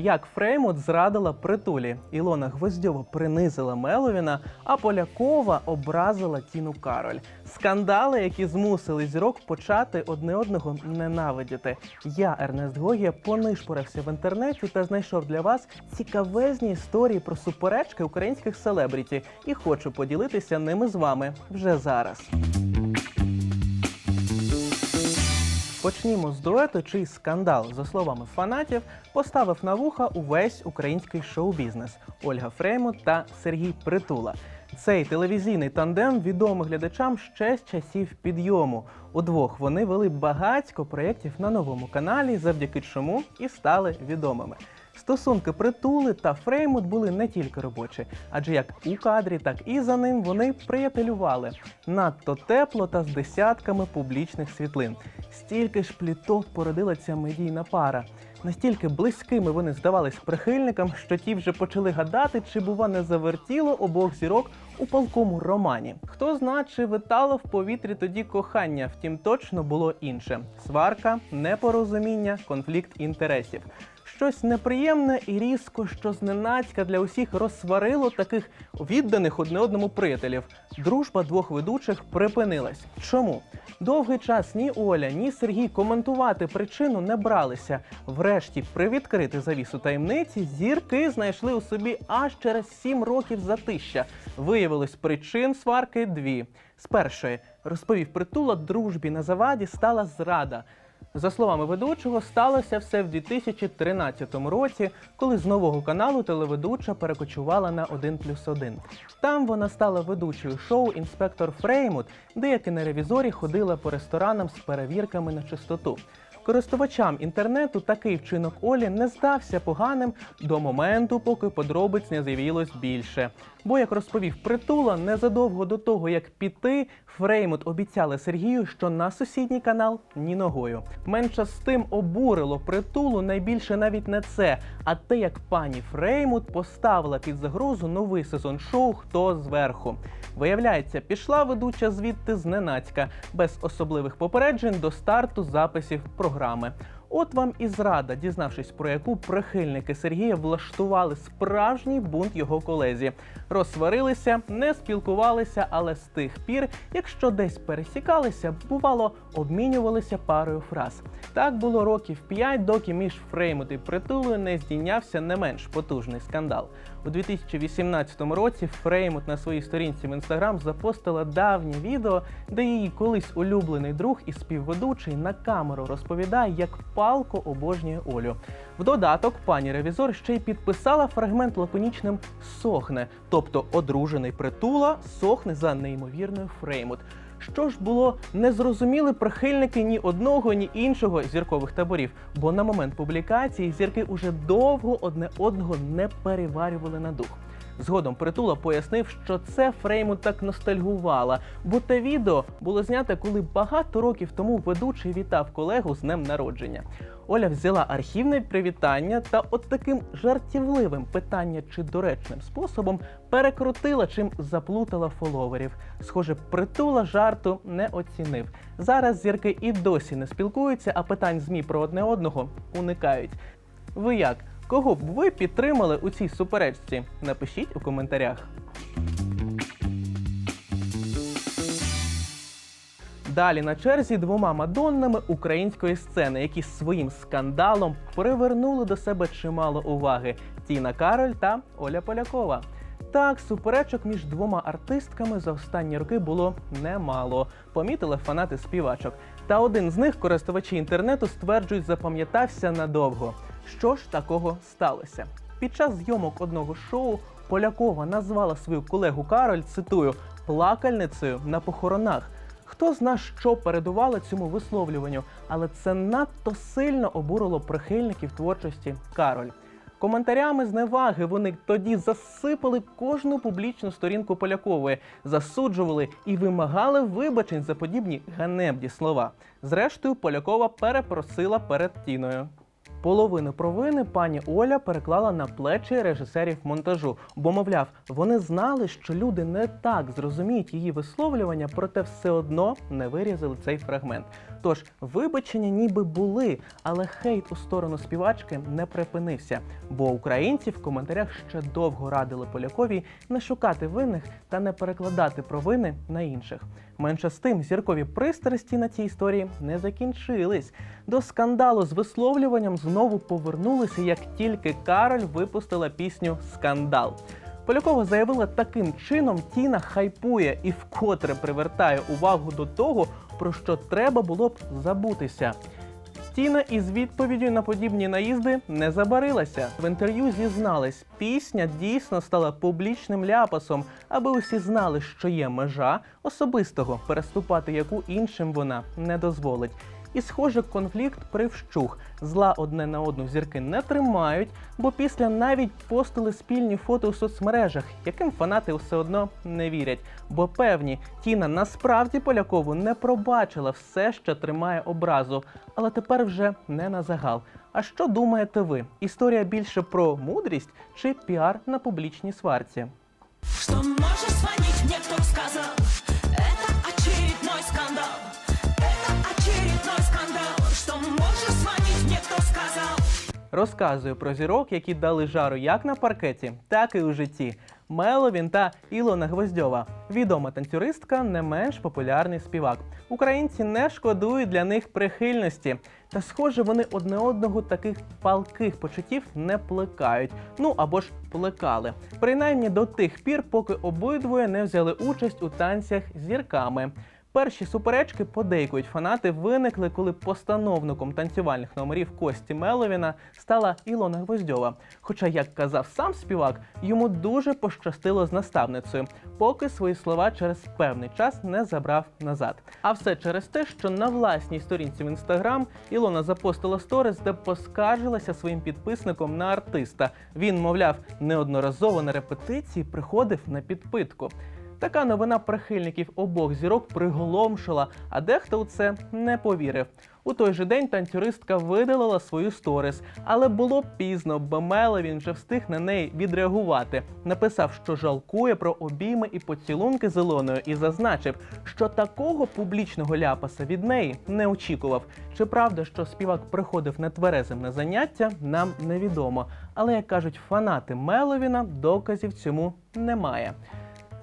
Як Фреймут зрадила притулі, Ілона Гвоздьова принизила Меловіна, а Полякова образила Тіну Кароль. Скандали, які змусили зірок почати одне одного ненавидіти. Я, Ернест Гогія, понишпорився в інтернеті та знайшов для вас цікавезні історії про суперечки українських селебріті і хочу поділитися ними з вами вже зараз. Почнімо з дуету, чий скандал, за словами фанатів, поставив на вуха увесь український шоу-бізнес Ольга Фреймут та Сергій Притула. Цей телевізійний тандем відомий глядачам ще з часів підйому. Удвох вони вели багатько проєктів на новому каналі, завдяки чому і стали відомими. Стосунки притули та Фреймут були не тільки робочі, адже як у кадрі, так і за ним вони приятелювали надто тепло та з десятками публічних світлин. Стільки ж пліток породила ця медійна пара. Настільки близькими вони здавались прихильникам, що ті вже почали гадати, чи бува не завертіло обох зірок у палкому романі. Хто зна, чи витало в повітрі тоді кохання, втім точно було інше: сварка, непорозуміння, конфлікт інтересів. Щось неприємне і різко, що зненацька для усіх розсварило таких відданих одне одному приятелів. Дружба двох ведучих припинилась. Чому? Довгий час ні Оля, ні Сергій коментувати причину не бралися. Врешті, привідкрити завісу таємниці, зірки знайшли у собі аж через сім років затища. Виявилось причин сварки дві. З першої розповів притула, дружбі на заваді стала зрада. За словами ведучого, сталося все в 2013 році, коли з нового каналу телеведуча перекочувала на 1 плюс 1. Там вона стала ведучою шоу Інспектор Фреймут, де як і на ревізорі ходила по ресторанам з перевірками на чистоту. Користувачам інтернету такий вчинок Олі не здався поганим до моменту, поки подробиць не з'явилось більше. Бо, як розповів притула, незадовго до того, як піти, Фреймут обіцяли Сергію, що на сусідній канал ні ногою. Менше з тим обурило притулу найбільше навіть не це, а те, як пані Фреймут поставила під загрозу новий сезон шоу Хто зверху. Виявляється, пішла ведуча звідти зненацька, без особливих попереджень до старту записів програми. От вам і зрада, дізнавшись про яку прихильники Сергія влаштували справжній бунт його колезі. Розсварилися, не спілкувалися, але з тих пір, якщо десь пересікалися, бувало, обмінювалися парою фраз. Так було років п'ять, доки між Фреймут і притулою не здійнявся не менш потужний скандал. У 2018 році Фреймут на своїй сторінці в інстаграм запостила давнє відео, де її колись улюблений друг і співведучий на камеру розповідає, як палко обожнює Олю. В додаток пані ревізор ще й підписала фрагмент лаконічним сохне, тобто одружений притула сохне за неймовірною Фреймут. Що ж було не зрозуміли прихильники ні одного, ні іншого зіркових таборів, бо на момент публікації зірки уже довго одне одного не переварювали на дух. Згодом притула пояснив, що це Фреймут так ностальгувала, бо те відео було знято, коли багато років тому ведучий вітав колегу з днем народження. Оля взяла архівне привітання та от таким жартівливим питання чи доречним способом перекрутила, чим заплутала фоловерів. Схоже, притула жарту не оцінив. Зараз зірки і досі не спілкуються, а питань змі про одне одного уникають. Ви як? Кого б ви підтримали у цій суперечці? Напишіть у коментарях. Далі на черзі двома мадоннами української сцени, які своїм скандалом привернули до себе чимало уваги: Тіна Кароль та Оля Полякова. Так, суперечок між двома артистками за останні роки було немало. Помітили фанати співачок. Та один з них, користувачі інтернету, стверджують, запам'ятався надовго. Що ж такого сталося? Під час зйомок одного шоу Полякова назвала свою колегу Кароль, цитую, плакальницею на похоронах. Хто зна, що передувало цьому висловлюванню, але це надто сильно обурило прихильників творчості Кароль. Коментарями зневаги вони тоді засипали кожну публічну сторінку Полякової, засуджували і вимагали вибачень за подібні ганебні слова. Зрештою, Полякова перепросила перед тіною. Половину провини пані Оля переклала на плечі режисерів монтажу, бо, мовляв, вони знали, що люди не так зрозуміють її висловлювання, проте все одно не вирізали цей фрагмент. Тож вибачення ніби були, але хейт у сторону співачки не припинився, бо українці в коментарях ще довго радили полякові не шукати винних та не перекладати провини на інших. Менше з тим, зіркові пристрасті на цій історії не закінчились. До скандалу з висловлюванням знову повернулися, як тільки Кароль випустила пісню Скандал. Полякова заявила, таким чином Тіна хайпує і вкотре привертає увагу до того, про що треба було б забутися. Тіна із відповіддю на подібні наїзди не забарилася. В інтерв'ю зізналась, пісня дійсно стала публічним ляпасом, аби усі знали, що є межа особистого, переступати яку іншим вона не дозволить. І, схоже, конфлікт привщух. Зла одне на одну зірки не тримають, бо після навіть постили спільні фото у соцмережах, яким фанати все одно не вірять. Бо певні, Тіна насправді Полякову не пробачила все, що тримає образу, але тепер вже не на загал. А що думаєте ви? Історія більше про мудрість чи піар на публічній сварці? Что можешь звонить мне, кто Розказую про зірок, які дали жару як на паркеті, так і у житті. Меловін та Ілона Гвоздьова, відома танцюристка, не менш популярний співак. Українці не шкодують для них прихильності. Та схоже, вони одне одного таких палких почуттів не плекають. Ну або ж плекали. Принаймні до тих пір, поки обидвоє не взяли участь у танцях зірками. Перші суперечки, подейкують фанати, виникли, коли постановником танцювальних номерів Кості Меловіна стала Ілона Гвоздьова. Хоча, як казав сам співак, йому дуже пощастило з наставницею, поки свої слова через певний час не забрав назад. А все через те, що на власній сторінці в інстаграм Ілона запостила сторіс, де поскаржилася своїм підписником на артиста. Він, мовляв, неодноразово на репетиції приходив на підпитку. Така новина прихильників обох зірок приголомшила, а дехто у це не повірив. У той же день танцюристка видалила свою сторіс, але було пізно, бо Меловін вже встиг на неї відреагувати. Написав, що жалкує про обійми і поцілунки з Ілоною, і зазначив, що такого публічного ляпаса від неї не очікував. Чи правда, що співак приходив нетверезим на заняття, нам невідомо. Але як кажуть фанати Меловіна, доказів цьому немає.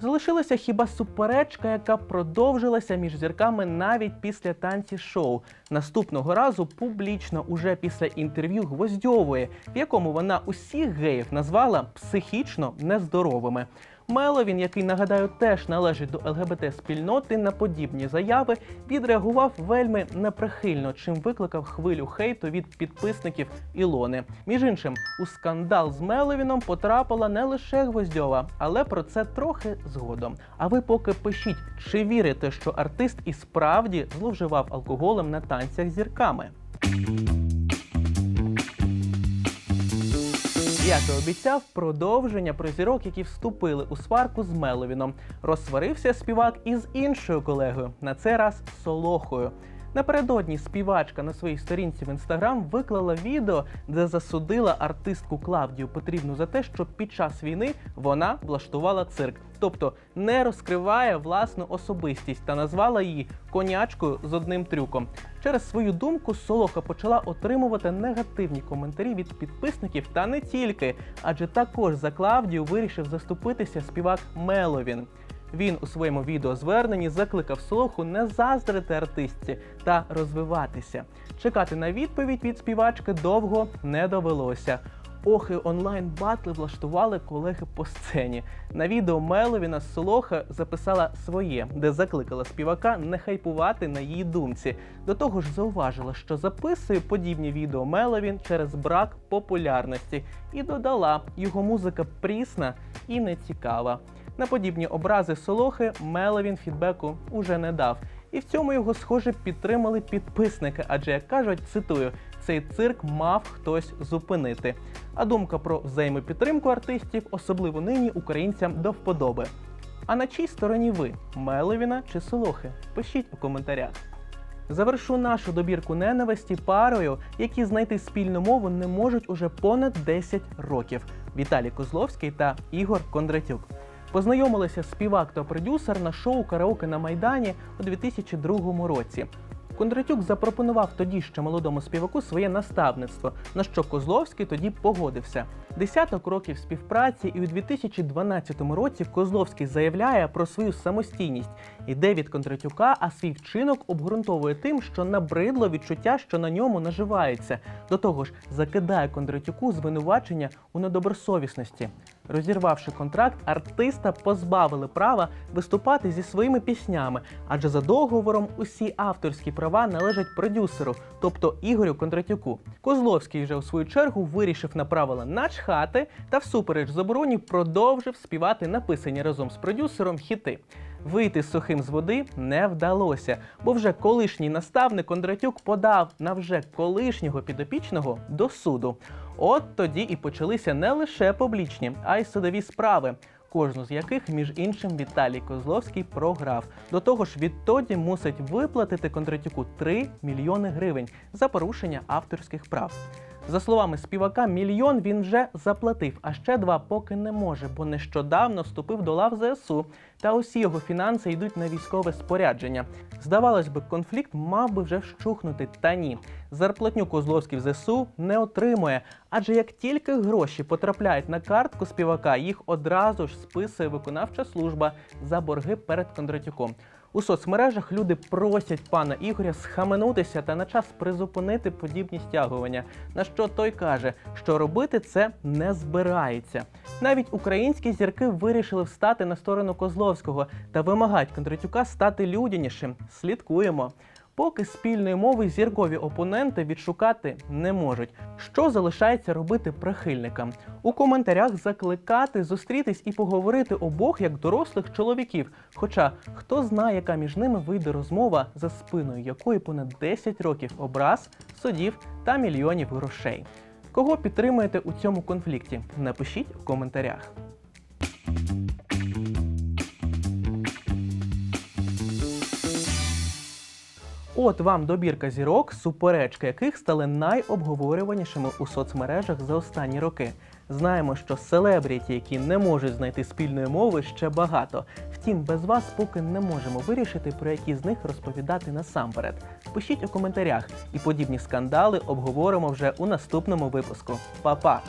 Залишилася хіба суперечка, яка продовжилася між зірками навіть після танці шоу. Наступного разу публічно, уже після інтерв'ю Гвоздьової, в якому вона усіх геїв назвала психічно нездоровими. Меловін, який нагадаю, теж належить до ЛГБТ спільноти, на подібні заяви відреагував вельми неприхильно, чим викликав хвилю хейту від підписників Ілони. Між іншим, у скандал з Меловіном потрапила не лише Гвоздьова, але про це трохи згодом. А ви поки пишіть, чи вірите, що артист і справді зловживав алкоголем на танцях зірками? І обіцяв, продовження про зірок, які вступили у сварку з Меловіном. Розсварився співак із іншою колегою, на цей раз Солохою. Напередодні співачка на своїй сторінці в інстаграм виклала відео, де засудила артистку Клавдію Потрібну за те, що під час війни вона влаштувала цирк, тобто не розкриває власну особистість та назвала її конячкою з одним трюком. Через свою думку Солоха почала отримувати негативні коментарі від підписників та не тільки, адже також за Клавдію вирішив заступитися співак Меловін. Він у своєму відеозверненні закликав Солоху не заздрити артистці та розвиватися. Чекати на відповідь від співачки довго не довелося. Охи онлайн батли влаштували колеги по сцені. На відео Меловіна Солоха записала своє, де закликала співака не хайпувати на її думці. До того ж, зауважила, що записує подібні відео Меловін через брак популярності, і додала, його музика прісна і нецікава. На подібні образи Солохи Меловін фідбеку уже не дав. І в цьому його, схоже, підтримали підписники, адже як кажуть, цитую, цей цирк мав хтось зупинити. А думка про взаємопідтримку артистів, особливо нині українцям до вподоби. А на чій стороні ви Меловіна чи Солохи? Пишіть у коментарях. Завершу нашу добірку ненависті парою, які знайти спільну мову не можуть уже понад 10 років. Віталій Козловський та Ігор Кондратюк. Познайомилися співак та продюсер на шоу Караоке на Майдані у 2002 році. Кондратюк запропонував тоді ще молодому співаку своє наставництво, на що Козловський тоді погодився. Десяток років співпраці, і у 2012 році Козловський заявляє про свою самостійність, іде від Кондратюка, а свій вчинок обґрунтовує тим, що набридло відчуття, що на ньому наживається. До того ж, закидає Кондратюку звинувачення у недобросовісності. Розірвавши контракт, артиста позбавили права виступати зі своїми піснями, адже за договором усі авторські права належать продюсеру, тобто Ігорю Кондратюку. Козловський вже у свою чергу вирішив на правила начхати та всупереч забороні продовжив співати написані разом з продюсером хіти. Вийти сухим з води не вдалося, бо вже колишній наставник Кондратюк подав на вже колишнього підопічного до суду. От тоді і почалися не лише публічні, а й судові справи. Кожну з яких, між іншим, Віталій Козловський програв. До того ж, відтоді мусить виплатити Кондратюку 3 мільйони гривень за порушення авторських прав. За словами співака, мільйон він вже заплатив, а ще два поки не може, бо нещодавно вступив до лав ЗСУ, та усі його фінанси йдуть на військове спорядження. Здавалось би, конфлікт мав би вже вщухнути, та ні. Зарплатню Козловський в ЗСУ не отримує, адже як тільки гроші потрапляють на картку співака, їх одразу ж списує виконавча служба за борги перед Кондратюком. У соцмережах люди просять пана Ігоря схаменутися та на час призупинити подібні стягування. На що той каже, що робити це не збирається. Навіть українські зірки вирішили встати на сторону Козловського та вимагають Кондратюка стати людянішим. Слідкуємо. Поки спільної мови зіркові опоненти відшукати не можуть. Що залишається робити прихильникам? У коментарях закликати зустрітись і поговорити обох як дорослих чоловіків. Хоча хто знає, яка між ними вийде розмова, за спиною якої понад 10 років образ, судів та мільйонів грошей. Кого підтримуєте у цьому конфлікті? Напишіть у коментарях. От вам добірка зірок, суперечки яких стали найобговорюванішими у соцмережах за останні роки. Знаємо, що селебріті, які не можуть знайти спільної мови, ще багато. Втім, без вас поки не можемо вирішити, про які з них розповідати насамперед. Пишіть у коментарях, і подібні скандали обговоримо вже у наступному випуску. Па-па!